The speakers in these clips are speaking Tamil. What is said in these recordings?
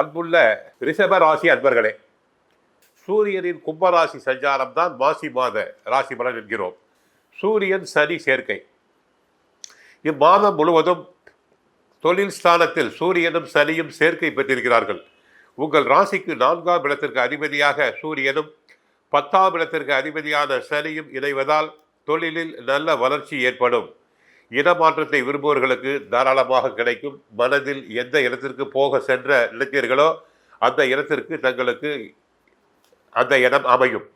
அன்புள்ள ரிஷப ராசி அன்பர்களே சூரியனின் கும்பராசி சஞ்சாரம் தான் மாசி மாத ராசி பலன் என்கிறோம். சூரியன் சனி சேர்க்கை. இம்மாதம் முழுவதும் தொழில் ஸ்தானத்தில் சூரியனும் சனியும் சேர்க்கை பெற்றிருக்கிறார்கள். உங்கள் ராசிக்கு நான்காம் இடத்திற்கு அதிபதியாக சூரியனும் பத்தாம் இடத்திற்கு அதிபதியான சனியும் இணைவதால் தொழிலில் நல்ல வளர்ச்சி ஏற்படும். இடமாற்றத்தை விரும்புபவர்களுக்கு தாராளமாக கிடைக்கும். மனதில் எந்த இடத்திற்கு போக சென்ற இளைஞர்களோ அந்த இடத்திற்கு தங்களுக்கு அந்த இடம் அமையும்.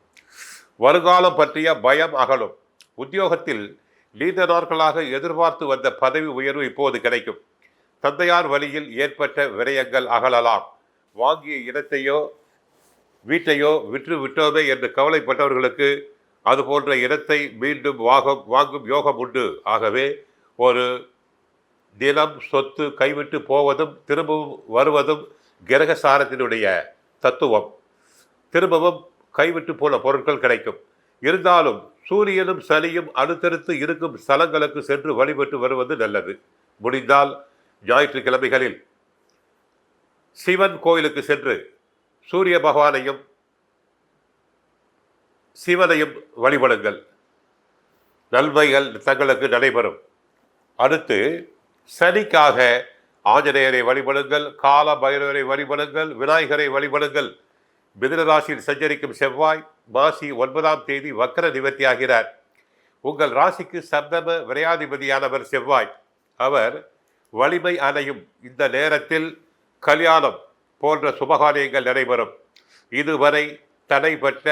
வருங்காலம் பற்றிய பயம் அகலும். உத்தியோகத்தில் நீண்ட நாட்களாக எதிர்பார்த்து வந்த பதவி உயர்வு இப்போது கிடைக்கும். தந்தையார் வழியில் ஏற்பட்ட விரயங்கள் அகலலாம். வாங்கிய இடத்தையோ வீட்டையோ விற்று விட்டோமே என்று கவலைப்பட்டவர்களுக்கு அதுபோன்ற இடத்தை மீண்டும் வாகம் வாங்கும் யோகம் உண்டு. ஆகவே ஒரு தினம் சொத்து கைவிட்டு போவதும் திரும்பவும் வருவதும் கிரகசாரத்தினுடைய தத்துவம். திரும்பவும் கைவிட்டு போன பொருட்கள் கிடைக்கும். இருந்தாலும் சூரியனும் சனியும் அடுத்தடுத்து இருக்கும் ஸ்தலங்களுக்கு சென்று வழிபட்டு வருவது நல்லது. முடிந்தால் ஞாயிற்றுக்கிழமைகளில் சிவன் கோயிலுக்கு சென்று சூரிய பகவானையும் சிவனையும் வழிபடுங்கள். நன்மைகள் தங்களுக்கு நடைபெறும். அடுத்து சனிக்காக ஆஞ்சநேயரை வழிபடுங்கள் கால பைரவரை வழிபடுங்கள் விநாயகரை வழிபடுங்கள். மிதனராசியில் சஞ்சரிக்கும் செவ்வாய் மாசி ஒன்பதாம் தேதி வக்கர நிவர்த்தியாகிறார் உங்கள் ராசிக்கு சப்தம விரையாதிபதியானவர் செவ்வாய். அவர் வலிமை அணையும் இந்த நேரத்தில் கல்யாணம் போன்ற சுபகாரியங்கள் நடைபெறும். இதுவரை தடைப்பட்ட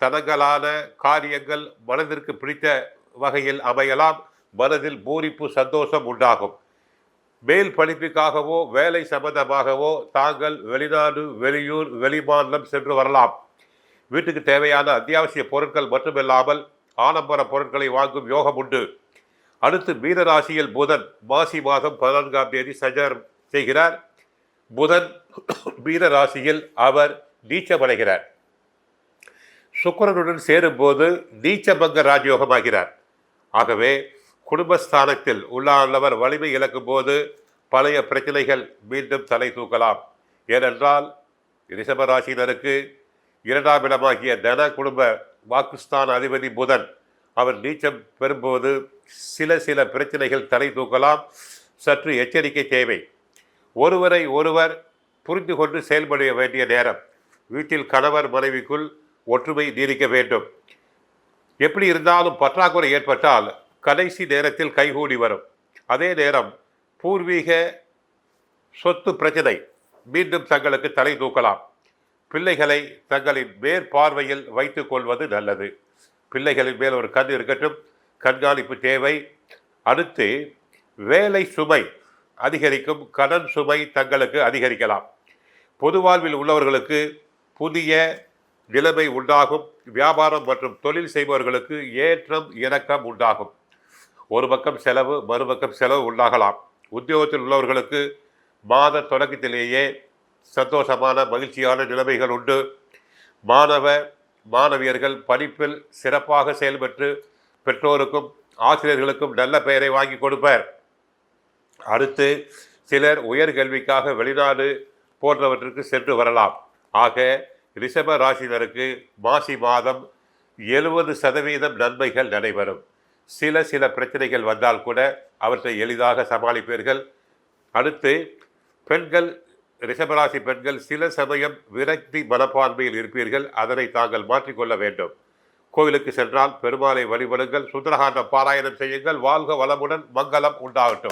தனங்களான காரியங்கள் மனதிற்கு பிடித்த வகையில் அமையலாம். மனதில் பூரிப்பு சந்தோஷம் உண்டாகும். மேல் படிப்புக்காகவோ வேலை சம்பந்தமாகவோ தாங்கள் வெளிநாடு வெளியூர் வெளிமாநிலம் சென்று வரலாம். வீட்டுக்கு தேவையான அத்தியாவசிய பொருட்கள் மட்டுமில்லாமல் ஆடம்பர பொருட்களை வாங்கும் யோகம் உண்டு. அடுத்து மீனராசியில் புதன் மாசி மாதம் பதினான்காம் தேதி சஞ்சாரம் செய்கிறார். புதன் மீனராசியில் அவர் நீச்சமடைகிறார். சுக்கரனுடன் சேரும்போது நீச்சபங்க ராஜயோகமாகிறார். ஆகவே குடும்பஸ்தானத்தில் உள்ளானவர் வலிமை இழக்கும் போது பழைய பிரச்சனைகள் மீண்டும் தலை தூக்கலாம். ஏனென்றால் ரிஷபராசினருக்கு இரண்டாம் இடமாகிய தன குடும்ப பாகிஸ்தான் அதிபதி புதன் அவர் நீச்சம் பெறும்போது சில சில பிரச்சனைகள் தலை தூக்கலாம். சற்று எச்சரிக்கை தேவை. ஒருவரை ஒருவர் புரிந்து கொண்டு செயல்பட வேண்டிய நேரம். வீட்டில் கணவர் மனைவிக்குள் ஒற்றுமை நீடிக்க வேண்டும். எப்படி இருந்தாலும் பற்றாக்குறை ஏற்பட்டால் கடைசி நேரத்தில் கைகூடி வரும். அதே நேரம் பூர்வீக சொத்து பிரச்சனை மீண்டும் தங்களுக்கு தலை தூக்கலாம். பிள்ளைகளை தங்களின் மேற்பார்வையில் வைத்துக் கொள்வது நல்லது. பிள்ளைகளின் மேல் ஒரு கண் இருக்கட்டும் கண்காணிப்பு தேவை. அடுத்து வேலை சுமை அதிகரிக்கும் கடன் சுமை தங்களுக்கு அதிகரிக்கலாம். பொது வாழ்வில் உள்ளவர்களுக்கு புதிய நிலைமை உண்டாகும். வியாபாரம் மற்றும் தொழில் செய்பவர்களுக்கு ஏற்றம் இணக்கம் உண்டாகும். ஒரு பக்கம் செலவு மறுபக்கம் செலவு உண்டாகலாம். உத்தியோகத்தில் உள்ளவர்களுக்கு மாத தொடக்கத்திலேயே சந்தோஷமான மகிழ்ச்சியான நிலைமைகள் உண்டு. மாணவ மாணவியர்கள் படிப்பில் சிறப்பாக செயல்பட்டு பெற்றோருக்கும் ஆசிரியர்களுக்கும் நல்ல பெயரை வாங்கி கொடுப்பர். அடுத்து சிலர் உயர்கல்விக்காக வெளிநாடு போன்றவற்றுக்கு சென்று வரலாம். ஆக ரிஷப ராசினருக்கு மாசி மாதம் எழுபது சதவீதம் நன்மைகள் நடைபெறும். சில சில பிரச்சனைகள் வந்தால் கூட அவற்றை எளிதாக சமாளிப்பீர்கள். அடுத்து பெண்கள் ரிஷபராசி பெண்கள் சில சமயம் விரக்தி மனப்பான்மையில் இருப்பீர்கள். அதனை தாங்கள் மாற்றிக்கொள்ள வேண்டும். கோவிலுக்கு சென்றால் பெருமாளை வழிபடுங்கள். சுந்தரகாண்ட பாராயணம் செய்யுங்கள். வாழ்க வளமுடன் மங்களம் உண்டாகட்டும்.